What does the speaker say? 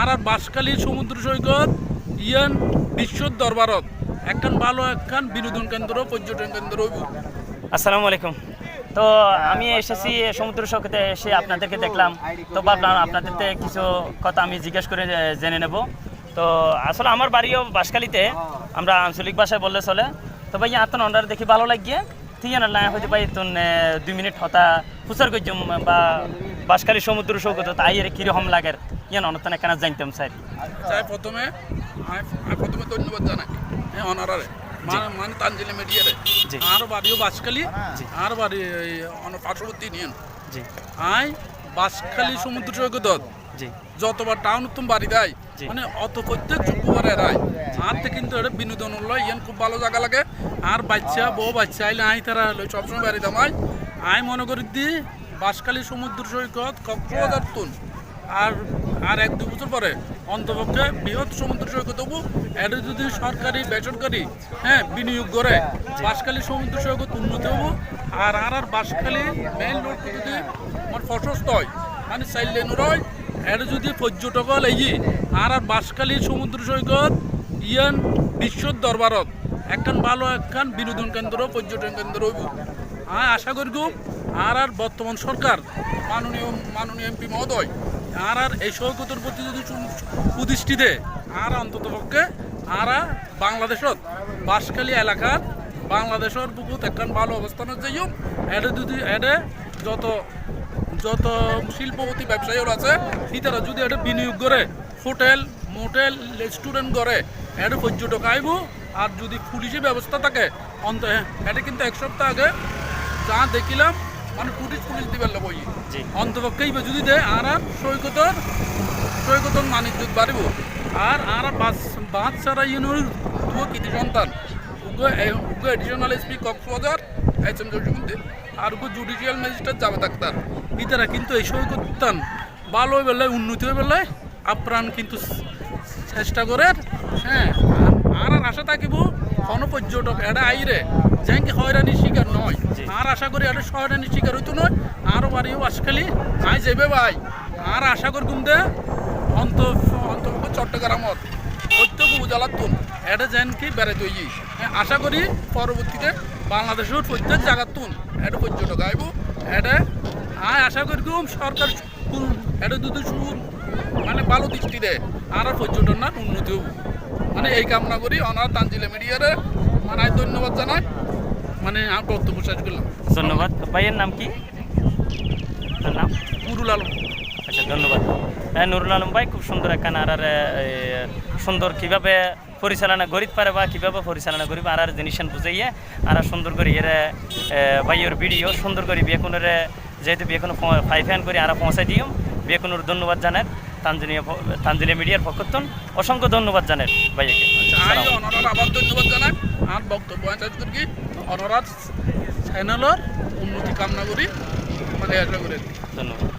আর আর সমুদ্র সৈকত, ইয়ান বিশ্বর দরবারত। একখান ভালো, একখান বিনোদন কেন্দ্র, পর্যটন কেন্দ্র আসসালামু আলাইকুম। তো আমি এসেছি সমুদ্র সৈকতে এসে আপনাদেরকে দেখলাম। তো ভাবলাম আপনাদের কিছু কথা আমি জিজ্ঞেস করে জেনে নেব। তো আসলে আমার বাড়িও বাঁশখালীতে। আমরা আঞ্চলিক ভাষায় বললে চলে। তো ভাই আতন অন্ডার দেখি ভালো লাগিয়ে। ঠিক না হয়তো ভাই দুই মিনিট হতা ফুসার করছুম বা বাঁশখালী সমুদ্র সৈকত তাই এর কীরকম লাগে? ইয়ান অনুষ্ঠানে কেন জানতাম স্যার? চাই প্রথমে আমি প্রথমে ধন্যবাদ জানাই। হ্যাঁ অনারারে মানে মানে তানজিলে মিডিয়ারে। আর বাড়িও বাঁশখালী জি। আর বাড়ি পার্শ্ববর্তী নিয়ন জি। আই বাঁশখালী সমুদ্র সৈকত জি। যতবার টাউন উত্তম বাড়ি দেয় মানে অত প্রত্যেক শুক্রবারে রায় আর কিন্তু এটা বিনোদন হলো ইয়ান খুব ভালো জায়গা লাগে। আর বাচ্চা বউ বাচ্চা আইলে আই তারা সবসময় বাড়ি দামাই। আই মনে করি দি বাঁশখালী সমুদ্র সৈকত কক্সবাজার আর আর এক দু বছর পরে অন্তপক্ষে বৃহৎ সমুদ্র সৈকত হব। এটা যদি সরকারি বেসরকারি হ্যাঁ বিনিয়োগ করে বাঁশখালী সমুদ্র সৈকত উন্নতি হব। আর আর আর বাঁশখালী মেইন রোড যদি আমার প্রশস্ত হয় মানে চাইল লেন রয় এটা যদি পর্যটক লাগি আর আর বাঁশখালী সমুদ্র সৈকত ইয়ান বিশ্বর দরবারত একখান ভালো একখান বিনোদন কেন্দ্র পর্যটন কেন্দ্র হইব। হ্যাঁ আশা করি খুব আর আর বর্তমান সরকার, মাননীয় মাননীয় এমপি মহোদয়, আর আর এই সৈকতের প্রতি যদি সুদৃষ্টি দেয়, আর অন্তত পক্ষে, আর বাংলাদেশত বাঁশখালী এলাকার, বাংলাদেশের বুকুত একখান ভালো অবস্থানে যাইও এটা যদি এটা যত যত শিল্পপতি ব্যবসায়ীরা আছে ইতারা যদি এটা বিনিয়োগ করে, হোটেল, মোটেল, রেস্টুরেন্ট করে এটা পর্যটক আইব, আর যদি পুলিশি ব্যবস্থা থাকে, অন্ত এটা কিন্তু এক সপ্তাহ আগে যা দেখিলাম মানে পুলিশ পুলিশ দিবার লোক জি। অন্তপক্ষেই বা যদি দেয় আর আর সৈকতর সৈকতর মানিজ্য বাড়িব আর আর বাস বাস ছাড়া ইউনিয়ন দুয়ো কৃতি সন্তান additional SP Cox's Bazar H M R উগ্র জুডিশিয়াল ম্যাজিস্ট্রেট জাভেদ আক্তার ইতারা কিন্তু এই সৈকতান ভালো হয়ে বেলায় উন্নতি হয়ে বেলায় আপ্রাণ কিন্তু চেষ্টা করে হ্যাঁ আর আর আশা থাকিব কোনো পর্যটক এটা আইরে জি। আর আশা করি এটা হয়রানির শিকার হইতো নয়। আরও বাড়িও আসখালি আই যাবে ভাই। আর আশা করকুম দে অন্ত অন্ত চট্টগ্রামত প্রত্যেক উপজেলাতুন এটা যেন কি বেড়াতে হই আশা করি পরবর্তীতে বাংলাদেশের প্রত্যেক জায়গাতুন এটা পর্যটক আইব। এটা আয় আশা করি খুব সরকার এটা যদি শুন মানে ভালো দৃষ্টি দেয়। আর আর পর্যটন না, উন্নতি হব। মানে এই কামনা করি অনার তানজিলে মিডিয়ারে। মানে ধন্যবাদ জানাই। মানে আমি বক্তব্য শেষ করলাম ধন্যবাদ। ভাইয়ের নাম কি? তার নাম? নুরুল আলম। আচ্ছা ধন্যবাদ। হ্যাঁ নুরুল আলম ভাই খুব সুন্দর একখান আর আর, সুন্দর কীভাবে পরিচালনা করিতে পারে বা কীভাবে পরিচালনা করিবে আর আর জিনিস বুঝাইয়ে আর সুন্দর করে এর ভাইয়ের ভিডিও সুন্দর করে বিয়েকুনের যেহেতু বিয়েকুন ফাইভ হ্যান্ড করে আর পৌঁছাই দিও বিয়েকুনের ধন্যবাদ জানার। তানজুনিয়া তানজানিয়া মিডিয়ার পক্ষতন অসংখ্য ধন্যবাদ জানেন ভাইয়াকে। আবার ধন্যবাদ জানাই। আর বক্তব্য কি? করি চ্যানেলের উন্নতি কামনা করি। মানে আশা করি ধন্যবাদ।